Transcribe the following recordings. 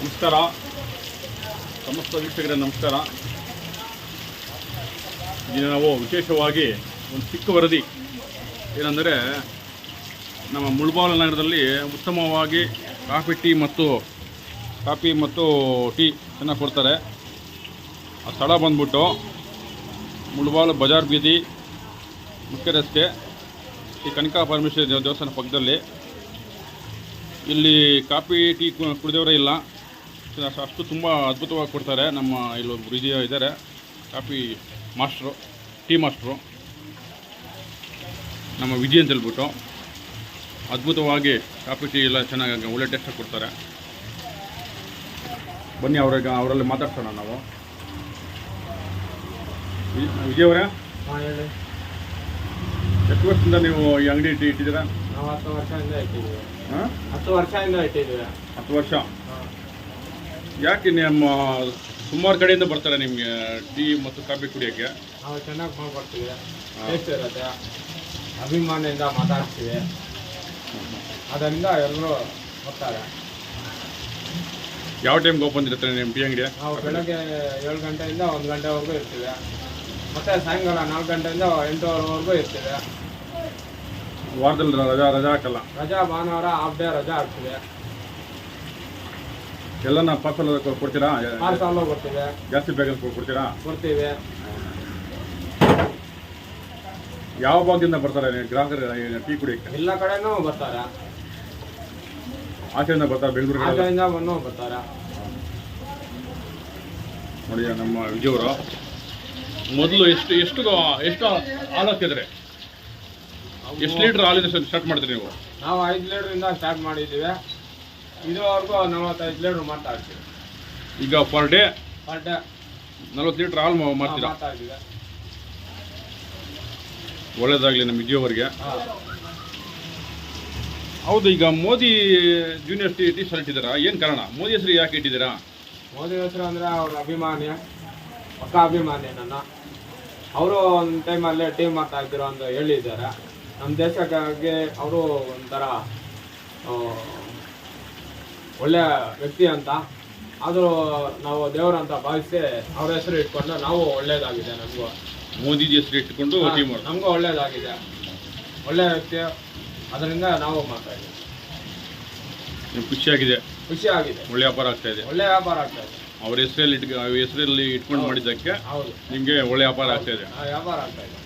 ನಮಸ್ಕಾರ. ಸಮಸ್ತ ವೀಕ್ಷಕರ, ನಮಸ್ಕಾರ. ಇಲ್ಲಿ ನಾವು ವಿಶೇಷವಾಗಿ ಒಂದು ಚಿಕ್ಕ ವರದಿ. ಏನಂದರೆ, ನಮ್ಮ ಮುಳ್ಬಾಲ ನಗರದಲ್ಲಿ ಉತ್ತಮವಾಗಿ ಕಾಫಿ ಟೀ ಮತ್ತು ಕಾಫಿ ಮತ್ತು ಟೀ ಚೆನ್ನಾಗಿ ಕೊಡ್ತಾರೆ. ಆ ಸ್ಥಳ ಬಂದ್ಬಿಟ್ಟು ಮುಳ್ಬಾಲ್ ಬಜಾರ್ ಬೀದಿ ಮುಖ್ಯ ರಸ್ತೆ ಈ ಕನಕಾ ಪರಮೇಶ್ವರಿ ದೇವ- ದೇವಸ್ಥಾನ ಪಕ್ಕದಲ್ಲಿ. ಇಲ್ಲಿ ಕಾಫಿ ಟೀ ಕುಡಿದವರೇ ಇಲ್ಲ. ಅಷ್ಟು- ಅಷ್ಟು ತುಂಬ ಅದ್ಭುತವಾಗಿ ಕೊಡ್ತಾರೆ. ನಮ್ಮ ಇಲ್ಲೊಬ್ರು ಇದೆಯ ಇದ್ದಾರೆ ಕಾಫಿ ಮಾಸ್ಟ್ರು ಟೀ ಮಾಸ್ಟ್ರು. ನಮ್ಮ ವಿಜಯ್ ಅಂತ ಹೇಳ್ಬಿಟ್ಟು ಅದ್ಭುತವಾಗಿ ಕಾಫಿ ಟೀ ಎಲ್ಲ ಚೆನ್ನಾಗಿ ಒಳ್ಳೆ ಟೇಸ್ಟಾಗಿ ಕೊಡ್ತಾರೆ. ಬನ್ನಿ ಅವ್ರಿಗೆ ಅವರಲ್ಲಿ ಮಾತಾಡ್ಸೋಣ ನಾವು. ವಿಜಯ್ ಅವರೇ? ಎಷ್ಟು ವರ್ಷದಿಂದ ನೀವು ಈ ಅಂಗಡಿ ಟೀ ಇಟ್ಟಿದ್ದೀರಾ? ನಾವು ಹತ್ತು ವರ್ಷದಿಂದ ಇಟ್ಟಿದ್ದೀವಿ. ಹಾಂ? ಹತ್ತು ವರ್ಷದಿಂದ ಇಟ್ಟಿದ್ದೀವಿ. ಹತ್ತು ವರ್ಷ. ಯಾಕೆ ನಮ್ಮ ಸುಮಾರು ಕಡೆಯಿಂದ ಬರ್ತಾರೆ ನಿಮಗೆ ಟೀ ಮತ್ತು ಕಾಫಿ ಕುಡಿಯೋಕ್ಕೆ? ನಾವು ಚೆನ್ನಾಗಿ ಮಾಡ್ಕೊಡ್ತೀವಿ ಟೇಸ್ಟ್ ಇರುತ್ತೆ. ಅಭಿಮಾನದಿಂದ ಮಾತಾಡ್ತೀವಿ. ಅದರಿಂದ ಎಲ್ಲರೂ ಬರ್ತಾರೆ. ಯಾವ ಟೈಮ್ಗೆ ಓಪನ್ ಇರುತ್ತೆ ನಿಮ್ಮ ಟೀ ಅಂಗಡಿ? ನಾವು ಬೆಳಗ್ಗೆ ಏಳು ಗಂಟೆಯಿಂದ ಒಂದು ಗಂಟೆವರೆಗೂ ಇರ್ತೀವಿ. ಮತ್ತು ಸಾಯಂಕಾಲ ನಾಲ್ಕು ಗಂಟೆಯಿಂದ ಎಂಟುವರೆವರೆಗೂ ಇರ್ತೀವಿ. ವಾರದಲ್ಲಿ ರಜಾ ರಜಾ ಹಾಕಲ್ಲ? ರಜಾ ಭಾನುವಾರ ಹಾಫ್ ಡೇ ರಜಾ ಹಾಕ್ತೀವಿ. ಎಲ್ಲನ ಪಾರ್ಸಲ್ ಕೊಡ್ತೀರಾ? ಆರು ಸಾಲ ಬರ್ತೀವಿ ಜಾಸ್ತಿ ಬೇಗ ಕೊಡ್ತೀರಾ? ಕೊಡ್ತೀವಿ. ಯಾವ ಭಾಗದಿಂದ ಬರ್ತಾರೆ ಗ್ರಾಹಕರು ಟೀ ಕುಡಿಯಕ್ಕೆ? ಎಲ್ಲ ಕಡೆನೂ ಬರ್ತಾರೆ. ಆಚೆಯಿಂದ ಬರ್ತಾರೆ ಬೆಂಗಳೂರು ಆಚೆಯಿಂದ ಬಂದು ಬರ್ತಾರೆ. ನೋಡಿ ನಮ್ಮ ವಿಜಯವರು. ಮೊದಲು ಎಷ್ಟು ಎಷ್ಟು ಎಷ್ಟು ಹಾಲು ಹಾಕಿದ್ರೆ ಎಷ್ಟು ಲೀಟ್ರ್ ಹಾಲಿಂದ ಸ್ಟಾರ್ಟ್ ಮಾಡ್ತೀರಿ ನೀವು? ನಾವು ಐದು ಲೀಟ್ರಿಂದ ಸ್ಟಾರ್ಟ್ ಮಾಡಿದ್ದೀವಿ. ಇದುವರೆಗೂ ನಲವತ್ತೈದು ಲೀಟ್ರ್ ಮಾಡ್ತಾ ಇರ್ತೀವಿ ಈಗ ಪರ್ ಡೇ ಪರ್ ಡೇ ನಲ್ವತ್ತು ಲೀಟ್ರ್ ಹಾಲು ಮಾ- ಮಾರ್ತೀರಾ ಮಾಡ್ತಾ ಇದ್ದೀವಿ. ಒಳ್ಳೇದಾಗಲಿ ನಮ್ಮ ವಿಜಯವರಿಗೆ ಹೌದು ಈಗ Modi junior T T shirt ಇಟ್ಟಿದ್ದೀರಾ ಏನು ಕಾರಣ? ಮೋದಿ ಹೆಸರು ಯಾಕೆ ಇಟ್ಟಿದ್ದೀರಾ? ಮೋದಿ ಹೆಸರು ಅಂದರೆ ಅವ್ರ ಅಭಿಮಾನಿ ಪಕ್ಕ ಅಭಿಮಾನಿ ನನ್ನ. ಅವರು ಒಂದು ಟೈಮಲ್ಲೇ ಟೀಮ್ ಮಾಡ್ತಾ ಅಂತ ಹೇಳಿದ್ದಾರೆ. ನಮ್ಮ ದೇಶಕ್ಕಾಗಿ ಅವರು ಒಂಥರ ಒಳ್ಳೆಯ ವ್ಯಕ್ತಿ ಅಂತ. ಆದರೂ ನಾವು ದೇವರಂತ ಭಾವಿಸಿ ಅವ್ರ ಹೆಸರು ಇಟ್ಕೊಂಡು ನಾವು ಒಳ್ಳೇದಾಗಿದೆ ನಮಗೂ. ಮೋದಿಜಿ ಹೆಸರು ಇಟ್ಕೊಂಡು ನಮಗೂ ಒಳ್ಳೇದಾಗಿದೆ. ಒಳ್ಳೆಯ ವ್ಯಕ್ತಿ. ಅದರಿಂದ ನಾವು ಮಾಡ್ತಾ ಇದ್ದೀವಿ. ಖುಷಿಯಾಗಿದೆ? ಖುಷಿಯಾಗಿದೆ. ಒಳ್ಳೆ ವ್ಯಾಪಾರ ಆಗ್ತಾ ಇದೆ? ಒಳ್ಳೆ ವ್ಯಾಪಾರ ಆಗ್ತಾ ಇದೆ. ಅವ್ರ ಹೆಸರಲ್ಲಿ ಇಟ್ ಹೆಸರಲ್ಲಿ ಇಟ್ಕೊಂಡು ಮಾಡಿದ್ದಕ್ಕೆ ನಿಮಗೆ ಒಳ್ಳೆ ವ್ಯಾಪಾರ ಆಗ್ತಾ ಇದೆ. ಆ, ವ್ಯಾಪಾರ ಆಗ್ತಾ ಇದೆ.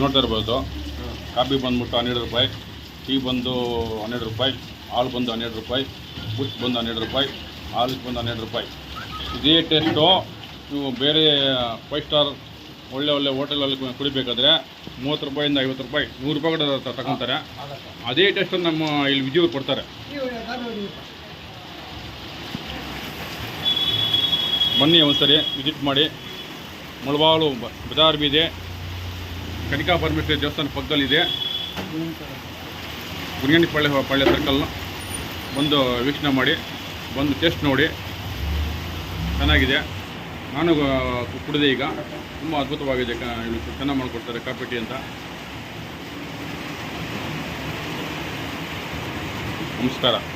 ನೋಡ್ತಾ ಇರ್ಬೋದು. ಕಾಫಿ ಬಂದ್ಬಿಟ್ಟು ಹನ್ನೆರಡು ರೂಪಾಯಿ. ಟೀ ಬಂದು ಹನ್ನೆರಡು ರೂಪಾಯಿ, ಹಾಲು ಬಂದು ಹನ್ನೆರಡು ರೂಪಾಯಿ ಬುಟ್ ಬಂದು ಹನ್ನೆರಡು ರೂಪಾಯಿ, ಹಾಲಿಗೆ ಬಂದು ಹನ್ನೆರಡು ರೂಪಾಯಿ. ಇದೇ ಟೇಸ್ಟು, ನೀವು ಬೇರೆ ಫೈವ್ ಸ್ಟಾರ್ ಒಳ್ಳೆ ಒಳ್ಳೆ ಹೋಟೆಲಲ್ಲಿ ಕುಡಿಬೇಕಾದ್ರೆ ಮೂವತ್ತು ರೂಪಾಯಿಂದ ಐವತ್ತು ರೂಪಾಯಿ, ನೂರು ರೂಪಾಯಿ ಕೂಡ ತಗೊಂತಾರೆ. ಅದೇ ಟೇಸ್ಟನ್ನು ನಮ್ಮ ಇಲ್ಲಿ ವಿಜಯವ್ರು ಕೊಡ್ತಾರೆ. ಬನ್ನಿ ಒಂದ್ಸರಿ ವಿಸಿಟ್ ಮಾಡಿ. ಮುಳಬಾಳು ಬಜಾರ್ ಬೀದೆ ಕನಿಕಾ ಪರಮೇಶ್ವರಿ ದೇವಸ್ಥಾನ ಪಕ್ಕದಲ್ಲಿದೆ. ಗುರಿಗಂಡಿ ಪಳ್ಳೆ ಪಳ್ಳೆ ಸರ್ಕಲ್ ಬಂದು ವೀಕ್ಷಣೆ ಮಾಡಿ, ಬಂದು ಟೇಸ್ಟ್ ನೋಡಿ. ಚೆನ್ನಾಗಿದೆ. ನಾನು ಕುಡಿದೆ ಈಗ. ತುಂಬ ಅದ್ಭುತವಾಗಿದೆ ಚೆನ್ನಾಗಿ ಮಾಡಿಕೊಡ್ತಾರೆ ಕಾಫಿ, ಟೀ ಅಂತ. ನಮಸ್ಕಾರ.